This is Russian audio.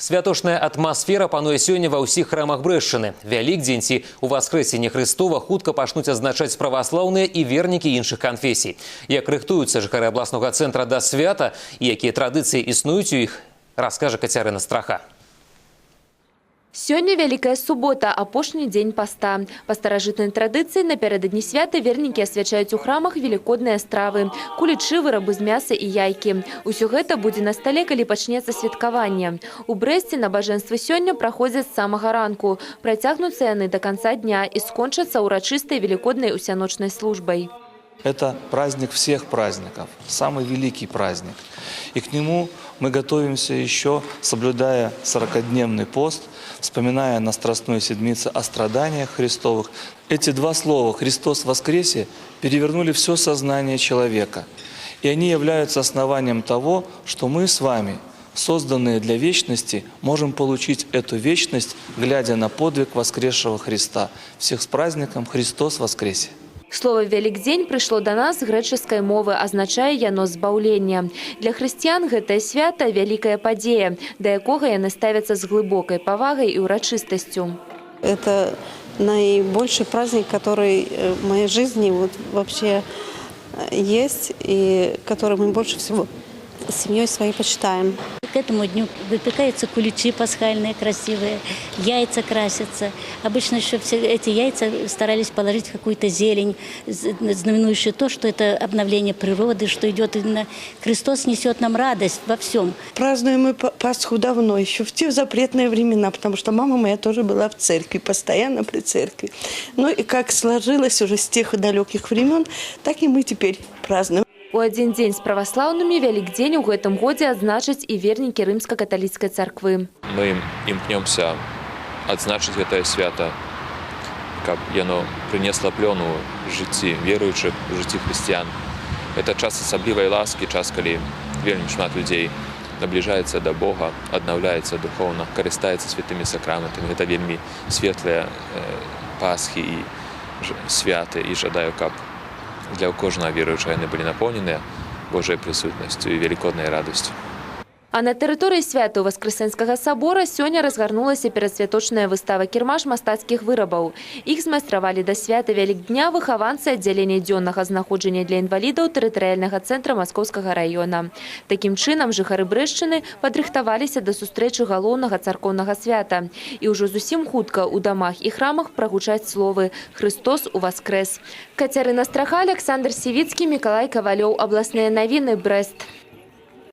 Святочная атмасфера пануе сёння ва ўсіх храмах брэшчыны. Вялікдзень ці ўваскрэсенне Христова хутка пачнуць азначаць праваслаўныя і вернікі іншых канфесій. Як рыхтуюцца жыхары абласнога цэнтра да свята і якія традыцыі існуюць у іх, раскажа Кацярына Страха. Сёння вялікая субота, апошні дзень паста. Па старажытнай традыцыі напярэдадні свята вернікі асвячаюць у храмах велікодныя стравы, кулічы, вырабы з мяса і яйкі. Усё гэта будзе на стале, калі пачнецца святкаванне. У Брэсце набажэнствы сёння праходзяць з самага ранку. Працягнуцца яны да канца дня і скончацца ўрачыстай велікоднай усяночнай службай. Это праздник всех праздников, самый великий праздник. И к нему мы готовимся еще, соблюдая 40-дневный пост, вспоминая на Страстной Седмице о страданиях Христовых. Эти два слова «Христос воскресе» перевернули все сознание человека. И они являются основанием того, что мы с вами, созданные для вечности, можем получить эту вечность, глядя на подвиг воскресшего Христа. Всех с праздником Христос воскресе! Слово «Великдзень» прыйшло да нас з грэчаскай мовы, азначае яно збаўленне. Для хрысціян гэтае свята – вялікая падзея, да якога яны ставяцца з глыбокай павагай і ўрачыстасцю. Это наибольший праздник, который э, в моей жизни вот вообще э, есть и который мы больше всего с семьей своей почитаем. К этому дню выпекаются куличи пасхальные, красивые, яйца красятся. Обычно еще все эти яйца старались положить какую-то зелень, знаменующую то, что это обновление природы, что идет именно Христос несет нам радость во всем. Празднуем мы Па- Пасху давно, еще в те запретные времена, потому что мама моя тоже была в церкви, постоянно при церкви. Ну и как сложилось уже с тех далеких времен, так и мы теперь празднуем. У адзін дзень з праваслаўнымі вялікдзень у гэтым годзе адзначаць і вернікі рымска-каталіцкай царквы. мы імкнёмся адзначыць гэтае свята каб яно прынесла плёну жыцці веруючых у жыцці хрысціян это час асаблівай ласкі час калі вельмі шмат людзей набліжаецца да Бога аднаўляецца духоўна карыстаецца святымі сакраментамі гэта вельмі светлыя э, пасхі і ж- святы і жадаю каб для кожнага веруючага яны былі напоўненыя Божай прысутнасцю і велікоднай радасцю А на тэрыторыі свята ў Васкрэсэнскага сабора сёння разгарнулася перадсвяточная выстава кірмаш мастацкіх вырабаў. Іх змайстравалі да свята вялікдня выхаванцы аддзялення дзённага знаходжання для інвалідаў тэрытарыяльнага цэнтра маскоўскага раёна. Такім чынам жыхары Брэшчыны падрыхтаваліся да сустрэчы галоўнага царкоўнага свята. І ўжо зусім хутка ў дамах і храмах прагучаць словы «Христос у воскрес». Кацярына Страха, Александр Сівіцкі, Миколай Кавалёў, абласныя навіны, Брэст.